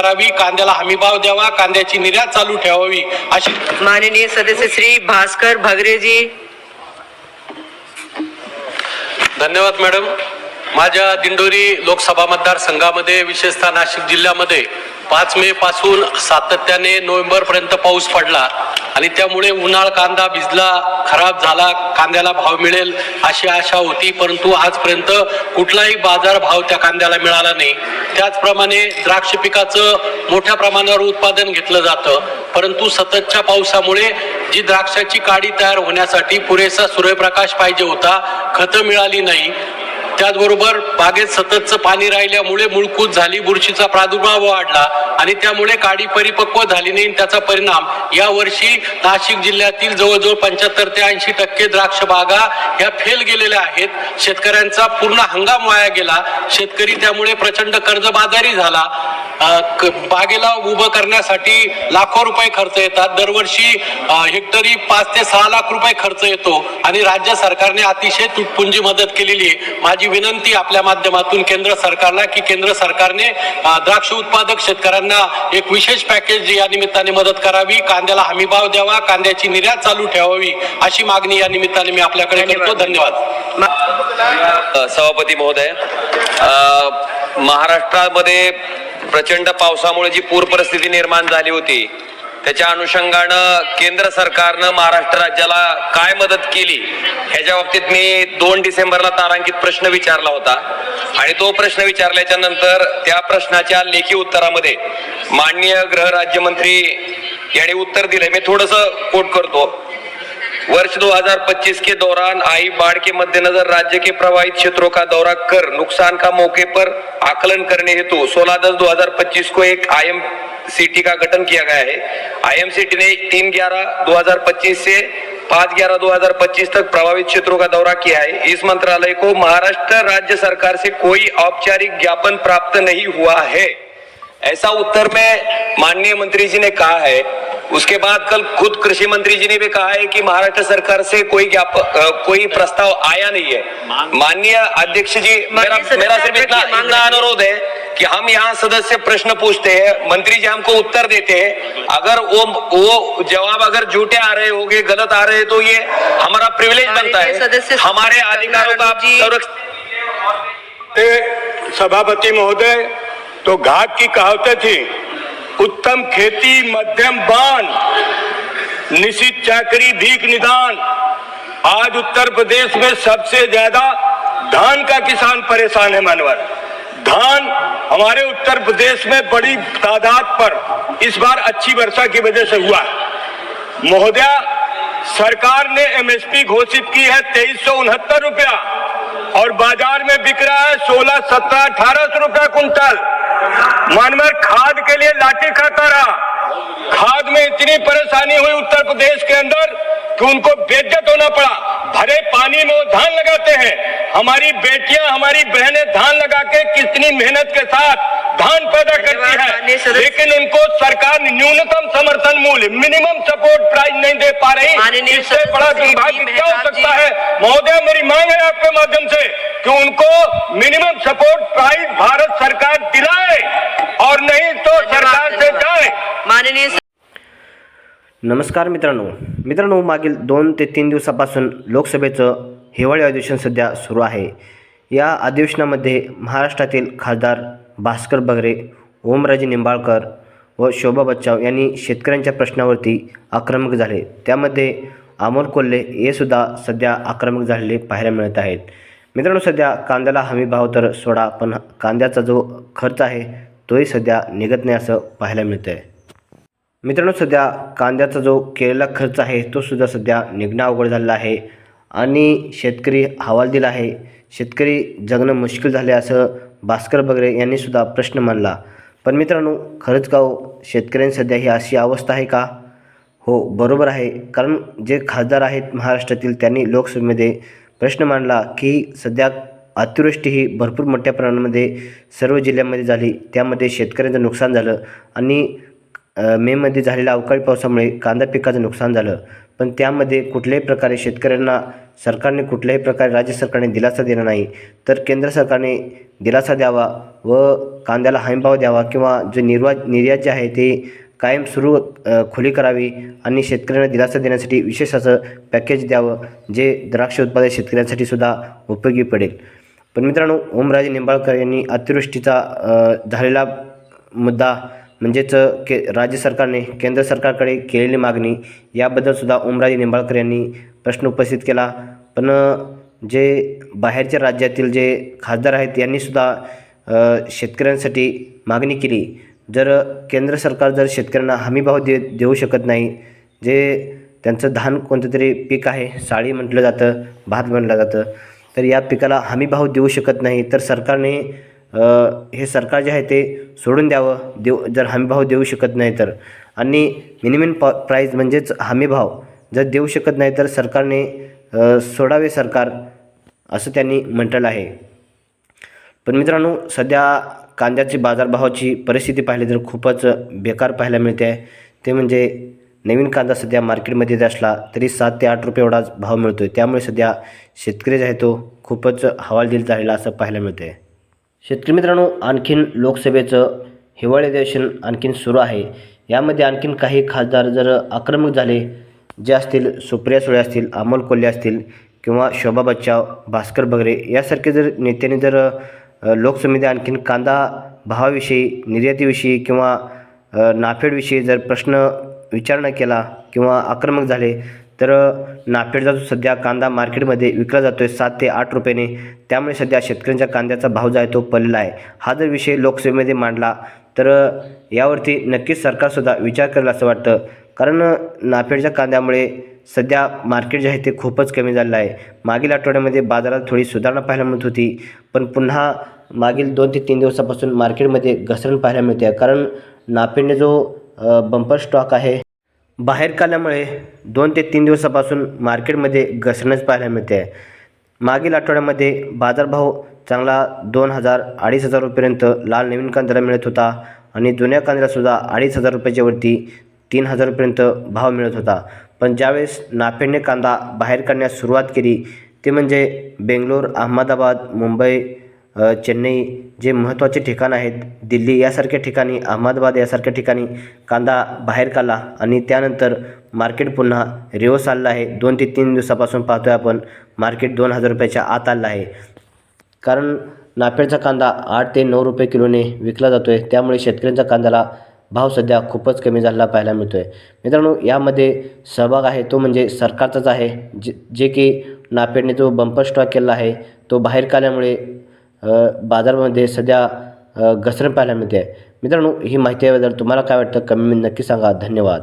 करावी कांद्याला हमीभाव द्यावा कांद्याची निर्यात चालू ठेवावी अशी माननीय सदस्य श्री भास्कर भगरेजी. धन्यवाद मॅडम. माझ्या दिंडोरी लोकसभा मतदारसंघामध्ये विशेषतः नाशिक जिल्ह्यामध्ये पाच मे पासून सातत्याने नोव्हेंबर पर्यंत पाऊस पडला आणि त्यामुळे उन्हाळ कांदा भिजला खराब झाला कांद्याला भाव मिळेल अशी आशा होती परंतु आजपर्यंत कुठलाही बाजार भाव त्या कांद्याला मिळाला नाही. त्याचप्रमाणे द्राक्ष पिकाचं मोठ्या प्रमाणावर उत्पादन घेतलं जातं परंतु सततच्या पावसामुळे जी द्राक्षाची काडी तयार होण्यासाठी पुरेसा सूर्यप्रकाश पाहिजे होता खतं मिळाली नाही. त्याचबरोबर बागेत सततचं पाणी राहिल्यामुळे मुळकूत झाली बुरशीचा प्रादुर्भाव वाढला आणि त्यामुळे काडी परिपक्व झाली नाही आणि त्याचा परिणाम या वर्षी नाशिक जिल्ह्यातील जवळजवळ पंच्याहत्तर ते ऐंशी टक्के द्राक्ष बागा ह्या फेल गेलेल्या आहेत. शेतकऱ्यांचा पूर्ण हंगाम वाया गेला. शेतकरी त्यामुळे प्रचंड कर्जबाजारी झाला. बागेला उभं करण्यासाठी लाखो रुपये खर्च येतात. दरवर्षी हेक्टरी पाच ते सहा लाख रुपये खर्च येतो आणि राज्य सरकारने अतिशय तुटपुंजी मदत केलेली आहे. माझी विनंती आपल्या माध्यमातून केंद्र सरकारला की केंद्र सरकारने द्राक्ष उत्पादक शेतकऱ्यांना एक विशेष पॅकेज या निमित्ताने मदत करावी. कांद्याला हमीभाव द्यावा कांद्याची निर्यात चालू ठेवावी अशी मागणी या निमित्ताने मी आपल्याकडे करतो. धन्यवाद. सभापती महोदय अ, महाराष्ट्रामध्ये प्रचंड पावसामुळे जी पूर परिस्थिती निर्माण झाली होती त्याच्या अनुषंगानं केंद्र सरकारनं महाराष्ट्र राज्याला काय मदत केली ह्याच्या बाबतीत मी दोन डिसेंबरला तारांकित प्रश्न विचारला होता. आणि तो प्रश्न विचारल्याच्या नंतर त्या प्रश्नाच्या लेखी उत्तरामध्ये माननीय गृह राज्यमंत्री यांनी उत्तर दिलंय मी थोडस कोट करतो. वर्ष 2025 के दौरान आई बाढ़ के मद्देनजर राज्य के प्रभावित क्षेत्रों का दौरा कर नुकसान का मौके पर आकलन करने हेतु 16 दस 2025 को एक आईएम सिटी का गठन किया गया है। आईएमसीटी ने 3 ग्यारह 2025 से 5 ग्यारह 2025 तक प्रभावित क्षेत्रों का दौरा किया है। इस मंत्रालय को महाराष्ट्र राज्य सरकार से कोई औपचारिक ज्ञापन प्राप्त नहीं हुआ है। ऐसा उत्तर में माननीय मंत्री जी ने कहा है उसके बाद कल खुद कृषि मंत्री जी ने भी कहा है कि महाराष्ट्र सरकार से कोई ज्ञाप कोई प्रस्ताव आया नहीं है। माननीय अध्यक्ष जी मेरा मेरा सिर्फ़ इतना इतना अनुरोध है कि हम यहाँ सदस्य प्रश्न पूछते हैं मंत्री जी हमको उत्तर देते हैं। अगर वो वो जवाब अगर झूठे आ रहे होंगे गलत आ रहे हैं तो ये हमारा प्रिविलेज बनता है। सदस्य हमारे अधिकारों का संरक्षण सभापति महोदय तो घाट की कहावतें थी उत्तम खेती, मध्यम बान, निश्चित चाकरी, भीख निदान। आज उत्तर प्रदेश में सबसे ज़्यादा धान का किसान परेशान है, मानवर। धान हमारे उत्तर प्रदेश में बड़ी तादाद पर इस बार अच्छी वर्षा की वजह से हुआ। महोदया, सरकार ने एमएसपी घोषित की है तेईस रुपया और बाज़ार में बिक रहा है सोलह, सत्रह, अठारह सौ रुपया कुंटल। मानवर खाद के लिए लाठी खाता रहा। खाद में इतनी परेशानी हुई उत्तर प्रदेश के अंदर कि उनको बेज्जत होना पड़ा। भरे पानी में वो धान लगाते हैं। हमारी बेटियाँ हमारी बहनें धान लगा के कितनी मेहनत के साथ धान पैदा करती है। लेकिन उनको सरकार न्यूनतम समर्थन मूल्य मिनिमम सपोर्ट प्राइस नहीं दे पा रही। इससे बड़ा दुर्भाग्य क्या हो सकता है? महोदय मेरी मांग है आपके माध्यम से कि उनको मिनिमम सपोर्ट प्राइस भारत सरकार और नहीं तो सरकार से जाए। माननीय नमस्कार मित्रांनो. मित्रांनो मागील दोन ते तीन दिवसापासून लोकसभेचं हिवाळी अधिवेशन सध्या सुरू आहे. या अधिवेशनामध्ये महाराष्ट्रातील खासदार भास्कर बगरे ओमराजे निंबाळकर व शोभा बच्चाव यांनी शेतकऱ्यांच्या प्रश्नावरती आक्रमक झाले. त्यामध्ये अमोल कोल्हे हे सुद्धा सध्या आक्रमक झालेले पाहायला मिळत आहेत. मित्रांनो सध्या कांद्याला हमी भाव तर सोडा पण कांद्याचा जो खर्च आहे तोही सध्या निघत नाही असं पाहायला मिळतं आहे मित्रांनो सध्या कांद्याचा जो केलेला खर्च आहे तो सुद्धा सध्या निघणं अवघड झालेला आहे आणि शेतकरी हवाल दिला आहे. शेतकरी जगणं मुश्किल झाले असं भास्कर बगरे यांनी सुद्धा प्रश्न मांडला. पण मित्रांनो खरंच का हो शेतकऱ्यांनी सध्या ही अशी अवस्था आहे का? हो बरोबर आहे. कारण जे खासदार आहेत महाराष्ट्रातील त्यांनी लोकसभेमध्ये प्रश्न मांडला की सध्या अतिवृष्टी ही भरपूर मोठ्या प्रमाणामध्ये सर्व जिल्ह्यामध्ये झाली. त्यामध्ये शेतकऱ्यांचं नुकसान झालं आणि मेमध्ये झालेल्या अवकाळी पावसामुळे कांदा पिकाचं नुकसान झालं. पण त्यामध्ये कुठल्याही प्रकारे शेतकऱ्यांना सरकारने कुठल्याही प्रकारे राज्य सरकारने दिलासा दिला नाही तर केंद्र सरकारने दिलासा द्यावा व कांद्याला हमीभाव द्यावा किंवा जे निर्वा निर्यात जे आहे ते कायम सुरू खुली करावी आणि शेतकऱ्यांना दिलासा देण्यासाठी विशेष असं पॅकेज द्यावं जे द्राक्ष उत्पादक शेतकऱ्यांसाठी सुद्धा उपयोगी पडेल. पण मित्रांनो ओमराजे निंबाळकर यांनी अतिवृष्टीचा झालेला मुद्दा म्हणजेच के राज्य सरकारने केंद्र सरकारकडे केलेली मागणी याबद्दलसुद्धा ओमराजे निंबाळकर यांनी प्रश्न उपस्थित केला. पण जे बाहेरच्या राज्यातील जे खासदार आहेत यांनीसुद्धा शेतकऱ्यांसाठी मागणी केली. जर केंद्र सरकार जर शेतकऱ्यांना हमीभाव दे देऊ शकत नाही जे त्यांचं धान कोणतं तरी पीक आहे साळी म्हटलं जातं भात म्हटलं जातं तर या पिकाला हमीभाव देऊ शकत नाही तर सरकारने हे सरकार जे आहे ते सोडून द्यावं देऊ जर हमीभाव देऊ शकत नाही तर. आणि मिनिमम प प्राईज म्हणजेच हमीभाव जर देऊ शकत नाही तर सरकारने सोडावे सरकार असं त्यांनी म्हटलेलं आहे. पण मित्रांनो सध्या कांद्याची बाजारभावाची परिस्थिती पाहिली तर खूपच बेकार पाहायला मिळते. आहे ते म्हणजे नवीन कांदा सध्या मार्केटमध्ये जर असला तरी सात ते आठ रुपये एवढाच भाव मिळतो आहे त्यामुळे सध्या शेतकरी जो आहे तो खूपच हवालदिल झालेला असं पाहायला मिळतं आहे शेतकरी मित्रांनो आणखीन लोकसभेचं हिवाळी अधिवेशन आणखीन सुरू आहे. यामध्ये आणखीन काही खासदार जर आक्रमक झाले जे असतील सुप्रिया सुळे असतील अमोल कोल्हे असतील किंवा शोभा बच्चाव भास्कर बगरे यासारखे जर नेत्यांनी जर अ, आणखीन कांदा भावाविषयी निर्यातीविषयी किंवा नाफेडविषयी जर प्रश्न विचारणा केला किंवा आक्रमक झाले तर नाफेडचा जो सध्या कांदा मार्केटमध्ये विकला जातो आहे सात ते आठ रुपयाने त्यामुळे सध्या शेतकऱ्यांच्या कांद्याचा भाव जो आहे तो पडलेला आहे. हा जर विषय लोकसभेमध्ये मांडला तर यावरती नक्कीच सरकारसुद्धा विचार करेल असं वाटतं. कारण नाफेडच्या कांद्यामुळे सध्या मार्केट जे आहे ते खूपच कमी झालेलं आहे. मागील आठवड्यामध्ये बाजारात थोडी सुधारणा पाहायला मिळत होती. पण पुन्हा मागील दोन ते तीन दिवसापासून मार्केटमध्ये घसरण पाहायला मिळते. आहे कारण नाफेडने जो बंपर स्टॉक आहे बाहेर काढल्यामुळे दोन ते तीन दिवसापासून मार्केटमध्ये घसरणच पाहायला मिळते. आहे मागील आठवड्यामध्ये बाजारभाव चांगला दोन हजार अडीच हजार रुपयेपर्यंत लाल नवीन कांद्याला मिळत होता आणि जुन्या कांद्यालासुद्धा अडीच हजार रुपयाच्या वरती तीन हजार रुपयेपर्यंत भाव मिळत होता. पण ज्यावेळेस नाफेडने कांदा बाहेर काढण्यास सुरुवात केली ते म्हणजे बेंगलोर अहमदाबाद मुंबई चेन्नई जे महत्त्वाचे ठिकाण आहेत दिल्ली यासारख्या ठिकाणी अहमदाबाद यासारख्या ठिकाणी कांदा बाहेर काढला आणि त्यानंतर मार्केट पुन्हा रिवर्स आलेलं आहे. दोन ते तीन दिवसापासून पाहतोय आपण मार्केट दोन हजार रुपयाच्या आत आलं आहे. कारण नाफेडचा कांदा आठ ते नऊ रुपये किलोने विकला जातो आहे त्यामुळे शेतकऱ्यांचा कांद्याला भाव सध्या खूपच कमी झालेला पाहायला मिळतो आहे मित्रांनो यामध्ये सहभाग आहे तो म्हणजे सरकारचाच आहे जे जे की नाफेडने जो बंपर स्टॉक केला आहे तो बाहेर काढल्यामुळे बाजारामध्ये सध्या घसरण पाहायला मिळते. आहे मित्रांनो ही माहितीबद्दल तुम्हाला काय वाटतं? कमी नक्की सांगा. धन्यवाद.